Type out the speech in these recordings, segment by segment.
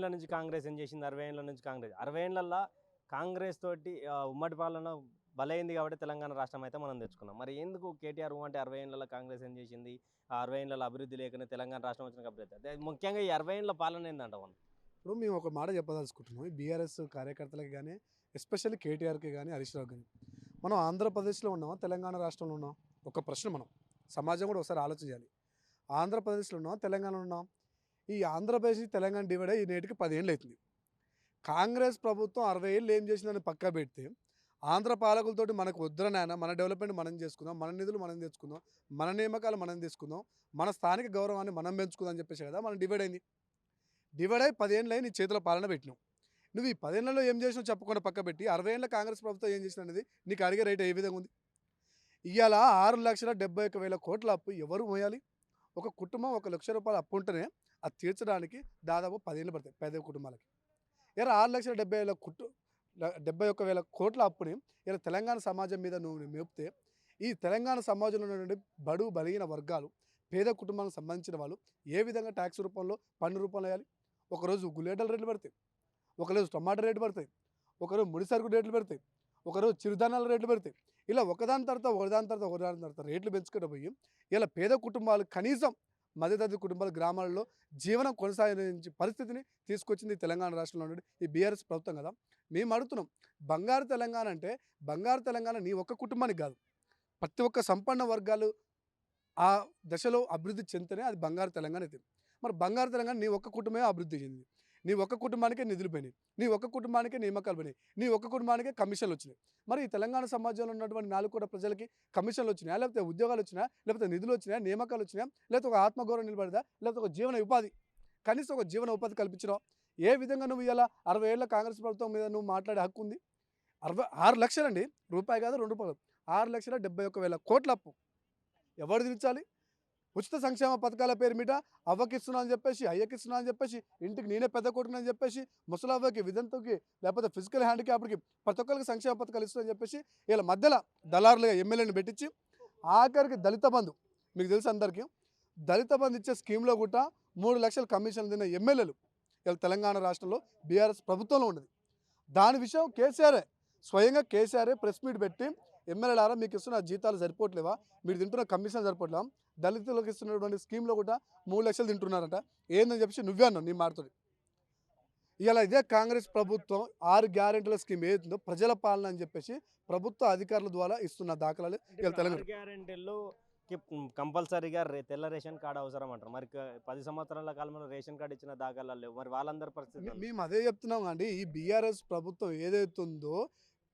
ఏళ్ళ నుంచి కాంగ్రెస్ ఏం చేసింది? అరవై ఏళ్ళ నుంచి కాంగ్రెస్. అరవై ఏళ్ళల్లో కాంగ్రెస్ తోటి ఉమ్మడి పాలన బలైంది కాబట్టి తెలంగాణ రాష్ట్రం అయితే మనం తెచ్చుకున్నాం. మరి ఎందుకు కేటీఆర్ అంటే అరవై ఏళ్ళలో కాంగ్రెస్ ఏం చేసింది? అరవై ఏళ్ళలో అభివృద్ధి లేకనే తెలంగాణ రాష్ట్రం వచ్చిన అభివృద్ధి అదే ముఖ్యంగా ఈ అరవై ఏళ్ళ పాలన ఏందంట మనం? ఇప్పుడు మేము ఒక మాట చెప్పదలుచుకుంటున్నాం. బీఆర్ఎస్ కార్యకర్తలకు కానీ ఎస్పెషల్లీ కేటీఆర్కి కానీ హరీష్ రావు కానీ మనం ఆంధ్రప్రదేశ్లో ఉన్నామా? తెలంగాణ రాష్ట్రంలో ఉన్నాం ఒక ప్రశ్న మనం. సమాజం కూడా ఒకసారి ఆలోచించాలి. ఆంధ్రప్రదేశ్లో ఉన్నాం తెలంగాణలో ఉన్నాం ఈ ఆంధ్రప్రదేశ్ తెలంగాణ డివైడ్ అయ్యి ఈ నేటికి పదిహేళ్ళు అవుతుంది కాంగ్రెస్ ప్రభుత్వం అరవై ఏళ్ళు ఏం చేసిందని పక్క పెడితే ఆంధ్ర పాలకులతోటి మనకు వద్దరనైనా మన డెవలప్మెంట్ మనం చేసుకుందాం మన నిధులు మనం తెచ్చుకుందాం మన నియామకాలు మనం తీసుకుందాం మన స్థానిక గౌరవాన్ని మనం పెంచుకుందాం అని చెప్పేసి కదా మనం డివైడ్ అయింది. డివైడ్ అయి పదేళ్ళు అయి నీ చేతుల పాలన పెట్టినావు నువ్వు ఈ పదేళ్ళలో ఏం చేసినావు చెప్పకుండా పక్క పెట్టి అరవై ఏళ్ళ కాంగ్రెస్ ప్రభుత్వం ఏం చేసిన అనేది నీకు అడిగే రేట్ ఏ విధంగా ఉంది? ఇవాళ ఆరు లక్షల డెబ్బై ఒక వేల కోట్ల అప్పు ఎవరు మోయాలి? ఒక కుటుంబం ఒక లక్ష రూపాయల అప్పు ఉంటేనే అది తీర్చడానికి దాదాపు పదేళ్ళు పడతాయి పేద కుటుంబాలకి. ఇలా ఆరు లక్షల డెబ్బై వేల కుటు డెబ్బై ఒక్క వేల కోట్ల అప్పుని ఇలా తెలంగాణ సమాజం మీద నువ్వు మేపితే ఈ తెలంగాణ సమాజంలో ఉన్నటువంటి బడు బలిగిన వర్గాలు పేద కుటుంబాలకు సంబంధించిన వాళ్ళు ఏ విధంగా ట్యాక్స్ రూపంలో పన్ను రూపంలో వేయాలి? ఒకరోజు గులేటల రేట్లు పెడతాయి ఒకరోజు టమాటా రేట్లు పెడతాయి ఒకరోజు ముడి సరుకు రేట్లు పెడతాయి ఒకరోజు చిరుధాన్యాల రేట్లు పెడతాయి. ఇలా ఒకదాని తర్వాత ఒకదాని తర్వాత ఒకదాని తర్వాత రేట్లు పెంచుకుంటూ పోయి ఇలా పేద కుటుంబాలు కనీసం మధ్యతరగతి కుటుంబాలు గ్రామాలలో జీవనం కొనసాగించే పరిస్థితిని తీసుకొచ్చింది తెలంగాణ రాష్ట్రంలో నుండి ఈ బీఆర్ఎస్ ప్రభుత్వం కదా. మేము అడుగుతున్నాం బంగారు తెలంగాణ అంటే బంగారు తెలంగాణ నీ ఒక్క కుటుంబానికి కాదు. ప్రతి ఒక్క సంపన్న వర్గాలు ఆ దశలో అభివృద్ధి చెందితేనే అది బంగారు తెలంగాణ అయితే మరి బంగారు తెలంగాణ నీ ఒక్క కుటుంబమే అభివృద్ధి చెందింది. నీ ఒక్క కుటుంబానికే నిధులు పోయినాయి. నీ ఒక్క కుటుంబానికే నియామకాలు పోయినాయి. నీ ఒక్క కుటుంబానికే కమిషన్లు వచ్చినాయి. మరి ఈ తెలంగాణ సమాజంలో ఉన్నటువంటి నాలుగు కోట్ల ప్రజలకి కమిషన్లు వచ్చినాయా? లేకపోతే ఉద్యోగాలు వచ్చినా లేకపోతే నిధులు వచ్చినాయా? నియామకాలు వచ్చినాయా? లేకపోతే ఒక ఆత్మగౌరవం నిలబడదా? లేకపోతే ఒక జీవన ఉపాధి? కనీసం ఒక జీవన ఉపాధి కల్పించడం ఏ విధంగా నువ్వు ఇలా అరవై ఏళ్ళ కాంగ్రెస్ ప్రభుత్వం మీద నువ్వు మాట్లాడే హక్కు ఉంది? అరవై ఆరు లక్షలండి. రూపాయి కాదు రెండు రూపాయలు. ఆరు లక్షల డెబ్బై ఒక్క వేల కోట్ల అప్పు. ఎవరు తీర్చాలి? ఉచిత సంక్షేమ పథకాల పేరు మీద అవ్వకిస్తున్నా అని చెప్పేసి అయ్యకిస్తున్నా అని చెప్పేసి ఇంటికి నేనే పెద్ద కొడుకున్నా అని చెప్పేసి ముసలవ్వకి విధంతకి లేకపోతే ఫిజికల్ హ్యాండిక్యాప్డ్కి ప్రతి ఒక్కరికి సంక్షేమ పథకాలు ఇస్తున్నా అని చెప్పేసి వీళ్ళ మధ్యలో దళారులుగా ఎమ్మెల్యేని పెట్టించి ఆఖరికి దళిత బంధు మీకు తెలుసు అందరికీ దళిత బంధు ఇచ్చే స్కీమ్లో కూడా మూడు లక్షల కమిషన్లు తిన్న ఎమ్మెల్యేలు వీళ్ళ తెలంగాణ రాష్ట్రంలో బీఆర్ఎస్ ప్రభుత్వంలో ఉన్నది. దాని విషయం కేసీఆరే స్వయంగా కేసీఆరే ప్రెస్ మీట్ పెట్టి ఎమ్మెల్యేలారా మీకు ఇస్తున్న జీతాలు సరిపోవట్లేవా? మీరు తింటున్న కమిషన్ సరిపోవట్లేవా? దళితులకు ఇస్తున్నటువంటి స్కీమ్లో కూడా మూడు లక్షలు తింటున్నారంట. ఏందని చెప్పేసి నువ్వే అన్నావు నీ మాటతోటి. ఇలా ఇదే కాంగ్రెస్ ప్రభుత్వం ఆరు గ్యారెంటీల స్కీమ్ ఏతుందో ప్రజల పాలన అని చెప్పేసి ప్రభుత్వ అధికారుల ద్వారా ఇస్తున్న దాఖలాలు ఇలా తెలంగాణ. గ్యారెంటీలు కంపల్సరీగా తెల్ల రేషన్ కార్డు అవసరం అంటారు. మరి పది సంవత్సరాల కాలంలో రేషన్ కార్డు ఇచ్చిన దాఖలాలు లేవు. మరి వాళ్ళందరి పరిస్థితి ఏంది? మేము అదే చెప్తున్నాం అండి. ఈ బీఆర్ఎస్ ప్రభుత్వం ఏదైతుందో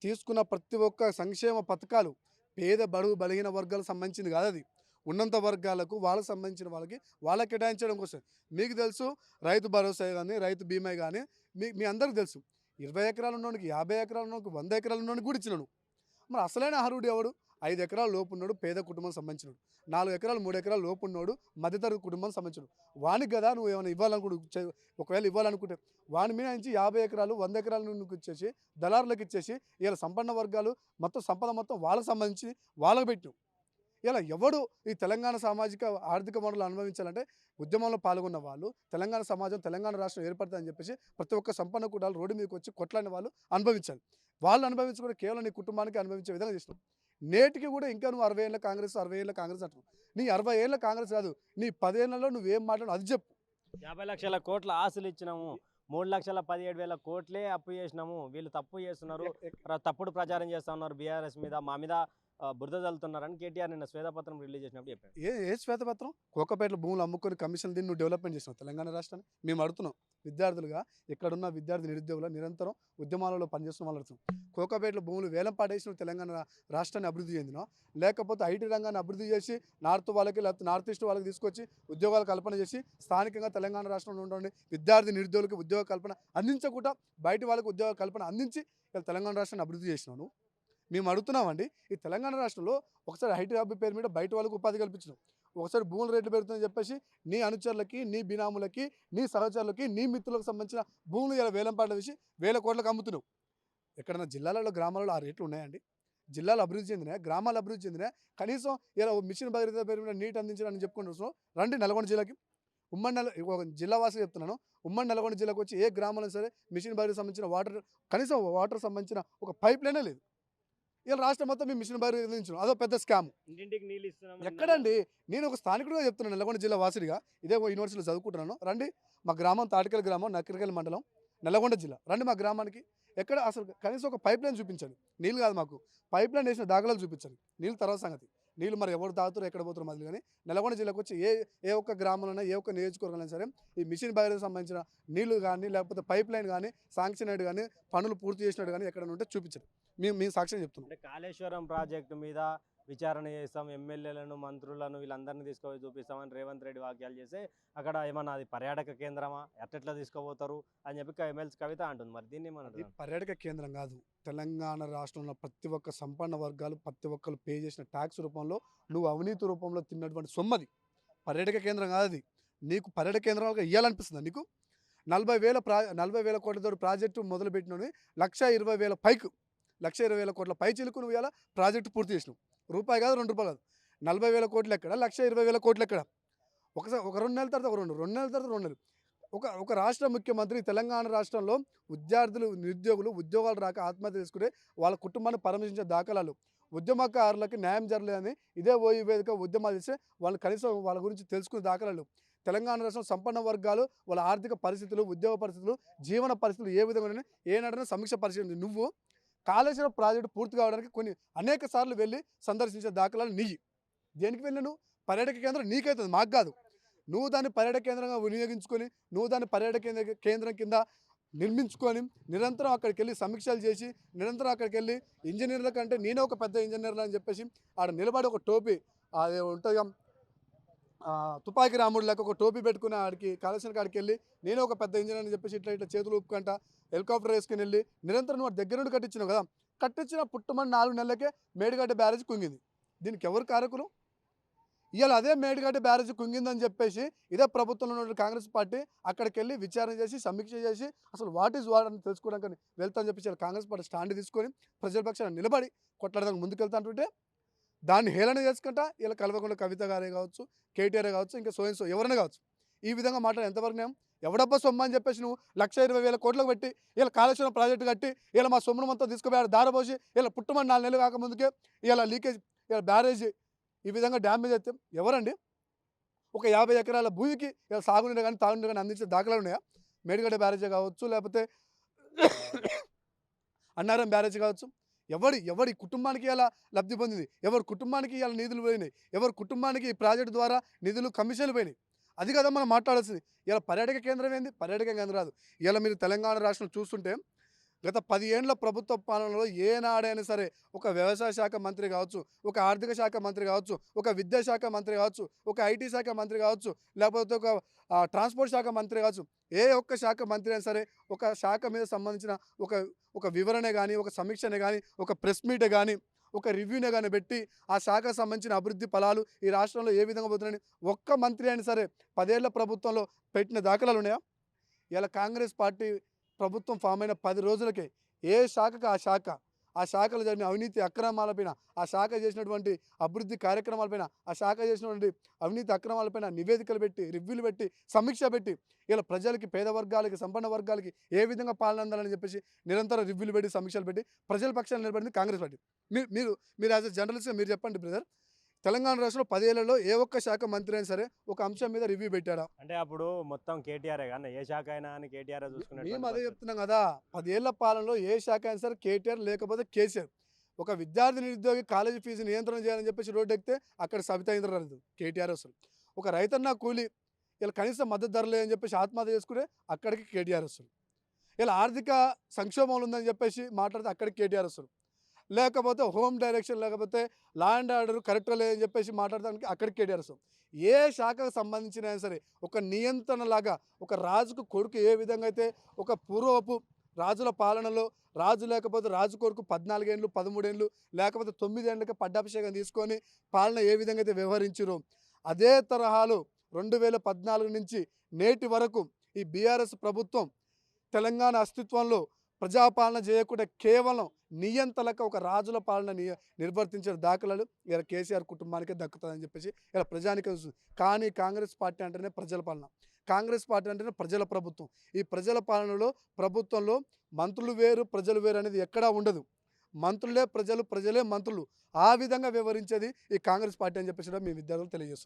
తీసుకున్న ప్రతి ఒక్క సంక్షేమ పథకాలు పేద బడుగు బలిగిన వర్గాలకు సంబంధించింది కాదు అది. ఉన్నంత వర్గాలకు వాళ్ళకు సంబంధించిన వాళ్ళకి వాళ్ళకి కేటాయించడం కోసం. మీకు తెలుసు రైతు భరోసా కానీ రైతు బీమా కానీ మీ మీ అందరికి తెలుసు. ఇరవై ఎకరాలు ఉన్నోడికి యాభై ఎకరాలు ఉన్నోడికి వంద ఎకరాలు ఉన్నోడికి కూడా ఇచ్చినాను మరి అసలైన అర్హుడు ఎవడు? ఐదు ఎకరాల లోపు ఉన్నాడు పేద కుటుంబం సంబంధించినడు. నాలుగు ఎకరాలు మూడు ఎకరాల లోపు ఉన్నాడు మధ్యతరగతి కుటుంబం సంబంధించినడు. వానికి కదా నువ్వు ఏమైనా ఇవ్వాలనుకుంటు ఒకవేళ ఇవ్వాలనుకుంటే వాని మీద నుంచి యాభై ఎకరాలు వంద ఎకరాలు నువ్వు ఇచ్చేసి దళారులకు ఇచ్చేసి ఇలా సంపన్న వర్గాలు మొత్తం సంపద మొత్తం వాళ్ళకి సంబంధించి వాళ్ళకి పెట్టు ఇలా ఎవడు ఈ తెలంగాణ సామాజిక ఆర్థిక వనరులు అనుభవించాలంటే ఉద్యమంలో పాల్గొన్న వాళ్ళు తెలంగాణ సమాజం తెలంగాణ రాష్ట్రం ఏర్పడుతుందని చెప్పేసి ప్రతి ఒక్క సంపన్న కుటాలు రోడ్డు మీదకి వచ్చి కొట్లాడిన వాళ్ళు అనుభవించాలి. వాళ్ళు అనుభవించకుండా కేవలం నీ కుటుంబానికి అనుభవించే విధంగా చేసినావు నేటికి కూడా ఇంకా నువ్వు అరవై ఏళ్ళ కాంగ్రెస్ అరవై ఏళ్ళ కాంగ్రెస్ అంటున్నావు. నీ అరవై ఏళ్ళ కాంగ్రెస్ కాదు నీ పదేళ్ళలో నువ్వేం మాట్లాడు అది చెప్పు. యాభై లక్షల కోట్ల ఆశలు ఇచ్చినాము. మూడు లక్షల పదిహేడు వేల కోట్లే అప్పు చేసినాము. వీళ్ళు తప్పు చేస్తున్నారు. తప్పుడు ప్రచారం చేస్తా ఉన్నారు బీఆర్ఎస్ మీద మా మీద బురద చల్లుతున్నారని కేటీఆర్ నిన్న శ్వేతపత్రం రిలీజ్ చేసినప్పుడు చెప్పారు ఏ ఏ శ్వేతపత్రం? కోకపేటలో భూములు అమ్ముకొని కమిషన్ దీన్ని నువ్వు డెవలప్మెంట్ చేసినావు తెలంగాణ రాష్ట్రాన్ని. మేము అడుగుతున్నాం. విద్యార్థులుగా ఇక్కడున్న విద్యార్థి నిరుద్యోగులు నిరంతరం ఉద్యమాలలో పనిచేస్తున్న వాళ్ళు అడుగుతున్నాం. కోకపేటలో భూములు వేలం పాటేసిన తెలంగాణ రాష్ట్రాన్ని అభివృద్ధి చెందినా? లేకపోతే ఐటీ రంగాన్ని అభివృద్ధి చేసి నార్త్ వాళ్ళకి లేకపోతే నార్త్ ఈస్ట్ వాళ్ళకి తీసుకొచ్చి ఉద్యోగాల కల్పన చేసి స్థానికంగా తెలంగాణ రాష్ట్రంలో ఉండండి విద్యార్థి నిరుద్యోగులకు ఉద్యోగ కల్పన అందించకుండా బయట వాళ్ళకి ఉద్యోగ కల్పన అందించి ఇలా తెలంగాణ రాష్ట్రాన్ని అభివృద్ధి చేసినాను మేము అడుగుతున్నామండి ఈ తెలంగాణ రాష్ట్రంలో ఒకసారి హైట్ హబ్ పేరు మీద బయట వాళ్ళకు ఉపాధి కల్పించినాం. ఒకసారి భూముల రేట్లు పెరుగుతుందని చెప్పేసి నీ అనుచరులకి నీ బినాములకి నీ సహచరులకి నీ మిత్రులకు సంబంధించిన భూములు ఇలా వేలం పాటలు వేసి వేల కోట్లకు అమ్ముతున్నావు ఎక్కడైనా జిల్లాలలో గ్రామాలలో ఆ రేట్లు ఉన్నాయండి? జిల్లాలు అభివృద్ధి చెందినాయి? గ్రామాలు అభివృద్ధి చెందినాయి? కనీసం ఇలా ఓ మిషన్ భగీరథ పేరు మీద నీట్ అందించాలని చెప్పుకుంటూ వస్తున్నాం. రండి నల్గొండ జిల్లాకి. ఉమ్మడి నెల ఒక జిల్లా వాసులు చెప్తున్నాను. ఉమ్మడి నల్గొండ జిల్లాకు వచ్చి ఏ గ్రామంలో సరే మిషన్ భగీరథ సంబంధించిన వాటర్ కనీసం వాటర్ సంబంధించిన ఒక పైప్ లైనే లేదు. ఇలా రాష్ట్రం మొత్తం మేము మిషన్ భగీరథ నుంచి అదో పెద్ద స్కామ్. ఇంటింటికి నీళ్ళు ఇస్తున్నాం ఎక్కడండి? నేను ఒక స్థానికుడిగా చెప్తున్నాను నల్గొండ జిల్లా వాసిడిగా. ఇదే యూనివర్సిటీలో చదువుకుంటున్నాను. రండి మా గ్రామం తాటికల్ గ్రామం నక్కరికల్ మండలం నల్లగొండ జిల్లా. రండి మా గ్రామానికి. ఎక్కడ అసలు కనీసం ఒక పైప్ లైన్ చూపించండి నీళ్ళు కాదు మాకు. పైప్ లైన్ వేసిన దాఖలాలు చూపించండి నీళ్ళు తర్వాత సంగతి. నీళ్ళు మరి ఎవరు తాగుతారు ఎక్కడ పోతారు మొదలు కానీ నల్గొండ జిల్లాకు వచ్చి ఏ ఏ ఒక్క గ్రామంలో ఏ ఒక్క నియోజకవర్గంలో సరే ఈ మిషన్ భగీరథ సంబంధించిన నీళ్ళు కానీ లేకపోతే పైప్ లైన్ కానీ శాంక్షన్ అయ్యాడు కానీ పనులు పూర్తి చేసినట్టు కానీ ఎక్కడ ఉంటే చూపించారు మేము మేము సాక్ష్యం చెప్తున్నాం. కాళేశ్వరం ప్రాజెక్టు మీద విచారణ చేస్తాం ఎమ్మెల్యేలను మంత్రులను వీళ్ళందరినీ తీసుకుపోయి చూపిస్తామని రేవంత్ రెడ్డి వాక్యాలు చేస్తే అక్కడ ఏమన్నా అది పర్యాటక కేంద్రమా? ఎట్లెట్లా తీసుకుపోతారు? అని చెప్పి ఎమ్మెల్సీ కవిత అంటుంది మరి. దీన్ని ఏమన్నా పర్యాటక కేంద్రం కాదు. తెలంగాణ రాష్ట్రంలో ప్రతి ఒక్క సంపన్న వర్గాలు ప్రతి ఒక్కరు పే చేసిన ట్యాక్స్ రూపంలో నువ్వు అవినీతి రూపంలో తిన్నటువంటి సొమ్మది. పర్యాటక కేంద్రం కాదు అది. నీకు పర్యాటక కేంద్రాలుగా ఇవ్వాలనిపిస్తుందా నీకు? నలభై వేల ప్రా నలభై వేల కోట్లతో ప్రాజెక్టు మొదలుపెట్టినని లక్ష ఇరవై వేల పైకు. లక్ష ఇరవై వేల కోట్ల పై చిలుకు నువ్వు ఇలా ప్రాజెక్టు పూర్తి చేసినావు రూపాయి కాదు రెండు రూపాయలు కాదు. నలభై వేల కోట్లు ఎక్కడ? లక్ష ఇరవై వేల కోట్లు ఎక్కడ? ఒకసారి ఒక రెండు నెలల తర్వాత ఒక రెండు రెండు నెలల తర్వాత రెండు నెలలు. ఒక ఒక రాష్ట్ర ముఖ్యమంత్రి తెలంగాణ రాష్ట్రంలో విద్యార్థులు నిరుద్యోగులు ఉద్యోగాలు రాక ఆత్మహత్య చేసుకునే వాళ్ళ కుటుంబాన్ని పరామర్శించే దాఖలాలు. ఉద్యమకారులకు న్యాయం జరగలేదని ఇదే ఓయి వేదిక ఉద్యమాలు చేస్తే వాళ్ళు కనీసం వాళ్ళ గురించి తెలుసుకునే దాఖలాలు. తెలంగాణ రాష్ట్రం సంపన్న వర్గాలు వాళ్ళ ఆర్థిక పరిస్థితులు ఉద్యోగ పరిస్థితులు జీవన పరిస్థితులు ఏ విధంగా ఏ ఏనాడైనా సమీక్ష పరిశీలించి నువ్వు కాళేశ్వరం ప్రాజెక్టు పూర్తి కావడానికి కొన్ని అనేక సార్లు వెళ్ళి సందర్శించే దాఖలాలు నీయి. దేనికి వెళ్ళాను పర్యాటక కేంద్రం నీకైతుంది మాకు కాదు. నువ్వు దాన్ని పర్యాటక కేంద్రంగా వినియోగించుకొని నువ్వు దాన్ని పర్యాటక కేంద్ర కేంద్రం కింద నిర్మించుకొని నిరంతరం అక్కడికి వెళ్ళి సమీక్షలు చేసి నిరంతరం అక్కడికి వెళ్ళి ఇంజనీర్ల కంటే నేనే ఒక పెద్ద ఇంజనీర్లు అని చెప్పేసి ఆడ నిలబడి ఒక టోపీ అది ఉంటుంది తుపాకి రాముడు లెక్క ఒక టోపీ పెట్టుకుని ఆడికి కాళేశ్వరం కాడికి వెళ్ళి నేను ఒక పెద్ద ఇంజనీర్ అని చెప్పేసి ఇట్లా ఇట్లా చేతులు ఊపుకుంటా హెలికాప్టర్ వేసుకుని వెళ్ళి నిరంతరం వాడు దగ్గర నుండి కట్టించినావు కదా కట్టించిన పుట్టమని నాలుగు నెలలకే మేడిగడ్డ బ్యారేజ్ కుంగింది. దీనికి ఎవరు కారకులు? ఇవాళ అదే మేడిగడ్డ బ్యారేజ్ కుంగిందని చెప్పేసి ఇదే ప్రభుత్వంలో ఉన్న కాంగ్రెస్ పార్టీ అక్కడికి వెళ్ళి విచారణ చేసి సమీక్ష చేసి అసలు వాట్ ఈజ్ వాట్ అని తెలుసుకోవడానికి వెళ్తామని చెప్పేసి కాంగ్రెస్ పార్టీ స్టాండ్ తీసుకొని ప్రజల పక్షాన నిలబడి కొట్లాడడానికి ముందుకు వెళ్తా అంటుంటే దాన్ని హేళన చేసుకుంటా ఇలా కలవకుండా కవిత గారే కావచ్చు కేటీఆర్ కావచ్చు ఇంకా సోయన్ సో ఎవరైనా కావచ్చు. ఈ విధంగా మాట్లాడే ఎంతవరకు నేను ఎవడబ్బా సొమ్ము అని చెప్పేసి నువ్వు లక్ష ఇరవై వేల కోట్లకు పెట్టి ఇలా కాళేశ్వరం ప్రాజెక్టు కట్టి ఇలా మా సొమ్మును మొత్తం తీసుకుపోయాడు దారపోసి ఇలా పుట్టమని నాలుగు నెలలు కాకముందుకే ఇలా లీకేజ్ ఇలా బ్యారేజ్ ఈ విధంగా డ్యామేజ్ అయితే ఎవరండి? ఒక యాభై ఎకరాల భూమికి ఇలా సాగునీరు కానీ తాగునీరు కానీ అందించే దాఖలాలు ఉన్నాయా? మేడిగడ్డ బ్యారేజ్ కావచ్చు లేకపోతే అన్నారం బ్యారేజ్ కావచ్చు ఎవడి ఎవడి కుటుంబానికి ఇలా లబ్ధి పొందింది? ఎవరి కుటుంబానికి ఇలా నిధులు పోయినాయి? ఎవరి కుటుంబానికి ఈ ప్రాజెక్టు ద్వారా నిధులు కమిషన్లు పోయినాయి? అది కదా మనం మాట్లాడాల్సింది. ఇలా పర్యాటక కేంద్రం ఏంది? పర్యాటక కేంద్రం రాదు. ఇలా మీరు తెలంగాణ రాష్ట్రం చూస్తుంటే గత పది ఏండ్ల ప్రభుత్వ పాలనలో ఏనాడైనా సరే ఒక వ్యవసాయ శాఖ మంత్రి కావచ్చు ఒక ఆర్థిక శాఖ మంత్రి కావచ్చు ఒక విద్యాశాఖ మంత్రి కావచ్చు ఒక ఐటీ శాఖ మంత్రి కావచ్చు లేకపోతే ఒక ట్రాన్స్పోర్ట్ శాఖ మంత్రి కావచ్చు ఏ ఒక్క శాఖ మంత్రి అయినా సరే ఒక శాఖ మీద సంబంధించిన ఒక ఒక వివరణ కానీ ఒక సమీక్షనే కానీ ఒక ప్రెస్ మీట్ కానీ ఒక రివ్యూనే కానీ పెట్టి ఆ శాఖకు సంబంధించిన అభివృద్ధి ఫలాలు ఈ రాష్ట్రంలో ఏ విధంగా పోతున్నాయని ఒక్క మంత్రి అయినా సరే పదేళ్ళ ప్రభుత్వంలో పెట్టిన దాఖలాలు ఉన్నాయా? ఇలా కాంగ్రెస్ పార్టీ ప్రభుత్వం ఫామ్ అయిన పది రోజులకే ఏ శాఖకు ఆ శాఖ? ఆ శాఖలో జరిగిన అవినీతి అక్రమాలపైన ఆ శాఖ చేసినటువంటి అభివృద్ధి కార్యక్రమాలపైన ఆ శాఖ చేసినటువంటి అవినీతి అక్రమాలపైన నివేదికలు పెట్టి రివ్యూలు పెట్టి సమీక్ష పెట్టి ఇలా ప్రజలకి పేద వర్గాలకి సంపన్న వర్గాలకి ఏ విధంగా పాలన అందాలని చెప్పేసి నిరంతరం రివ్యూలు పెట్టి సమీక్షలు పెట్టి ప్రజల పక్షాన్ని నిలబడింది కాంగ్రెస్ పార్టీ. మీరు మీరు మీరు యాజ్ అ జర్నలిస్ట్గా మీరు చెప్పండి బ్రదర్. తెలంగాణ రాష్ట్రంలో పదేళ్ళలో ఏ ఒక్క శాఖ మంత్రి అయినా సరే ఒక అంశం మీద రివ్యూ పెట్టాడా? అంటే అప్పుడు మొత్తం కేటీఆర్ కానీ ఏ శాఖ అయినా అని కేటీఆర్ మేము అదే చెప్తున్నాం కదా పదేళ్ళ పాలనలో ఏ శాఖ అయినా సరే కేటీఆర్ లేకపోతే కేసీఆర్. ఒక విద్యార్థి నిరుద్యోగి కాలేజీ ఫీజు నియంత్రణ చేయాలని చెప్పేసి రోడ్డు ఎక్కితే అక్కడ సబితా ఇంద్రారెడ్డి కేటీఆర్ వస్తారు ఒక రైతన్న కూలి ఇలా కనీస మద్దతు ధర లేదని చెప్పేసి ఆత్మహత్య చేసుకుంటే అక్కడికి కేటీఆర్ వస్తారు ఇలా ఆర్థిక సంక్షోభంలో ఉందని చెప్పేసి మాట్లాడితే అక్కడికి కేటీఆర్ వస్తారు లేకపోతే హోమ్ డైరెక్షన్ లేకపోతే లా అండ్ ఆర్డర్ కరెక్ట్గా లేదని చెప్పేసి మాట్లాడడానికి అక్కడికి కేటీఆర్ ఏ శాఖకు సంబంధించిన అయినా సరే ఒక నియంత్రణ లాగా ఒక రాజుకు కొడుకు ఏ విధంగా అయితే ఒక పూర్వపు రాజుల పాలనలో రాజు లేకపోతే రాజు కొడుకు పద్నాలుగేండ్లు పదమూడేళ్ళు లేకపోతే తొమ్మిదేండ్లకి పట్టాభిషేకం తీసుకొని పాలన ఏ విధంగా అయితే వ్యవహరించారో అదే తరహాలో రెండు వేల పద్నాలుగు నుంచి నేటి వరకు ఈ బీఆర్ఎస్ ప్రభుత్వం తెలంగాణ అస్తిత్వంలో ప్రజాపాలన చేయకుండా కేవలం నియంతలకు ఒక రాజుల పాలన నియ నిర్వర్తించిన దాఖలాలు ఇలా కేసీఆర్ కుటుంబానికే దక్కుతుందని చెప్పేసి ఇలా ప్రజానికి కానీ కాంగ్రెస్ పార్టీ అంటేనే ప్రజల పాలన. కాంగ్రెస్ పార్టీ అంటేనే ప్రజల ప్రభుత్వం. ఈ ప్రజల పాలనలో ప్రభుత్వంలో మంత్రులు వేరు ప్రజలు వేరు అనేది ఎక్కడా ఉండదు. మంత్రులే ప్రజలు ప్రజలే మంత్రులు. ఆ విధంగా వివరించేది ఈ కాంగ్రెస్ పార్టీ అని చెప్పేసి మీ విద్యార్థులు తెలియజేస్తున్నాం.